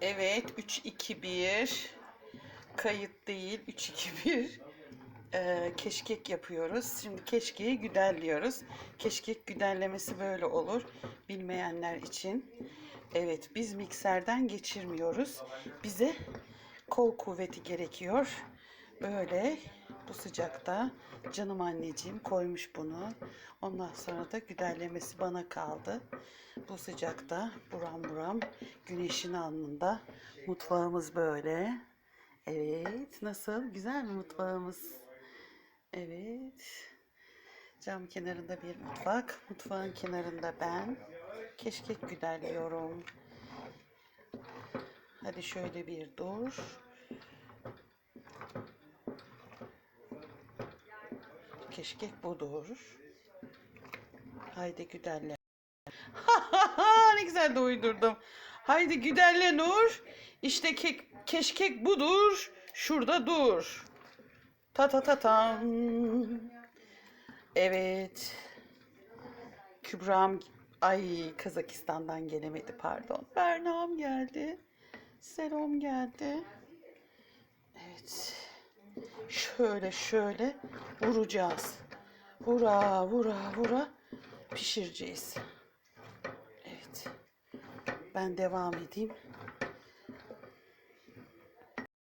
Evet 3 2 1 kayıt değil 3 2 1 Ee, keşkek yapıyoruz. Şimdi keşkeği güdelliyoruz. Keşkek güdellemesi böyle olur bilmeyenler için. Evet biz mikserden geçirmiyoruz. Bize kol kuvveti gerekiyor. Böyle bu sıcakta canım anneciğim koymuş bunu. Ondan sonra da güdellemesi bana kaldı. Bu sıcakta buram buram güneşin alnında mutfağımız böyle. Evet nasıl güzel mi mutfağımız? Evet. Cam kenarında bir mutfak. Mutfağın kenarında ben. Keşkek güdelliyorum. Hadi şöyle bir dur. Keşkek budur. Haydi güdelle. ne güzel de uydurdum. Haydi güdelle Nur. İşte kek, keşkek budur. Şurada dur. Ta ta ta tam. Evet. Kübra'm ay Kazakistan'dan gelemedi pardon. Berna'm geldi. Selam geldi. Evet. Şöyle şöyle vuracağız. Vura vura vura pişireceğiz. Evet. Ben devam edeyim.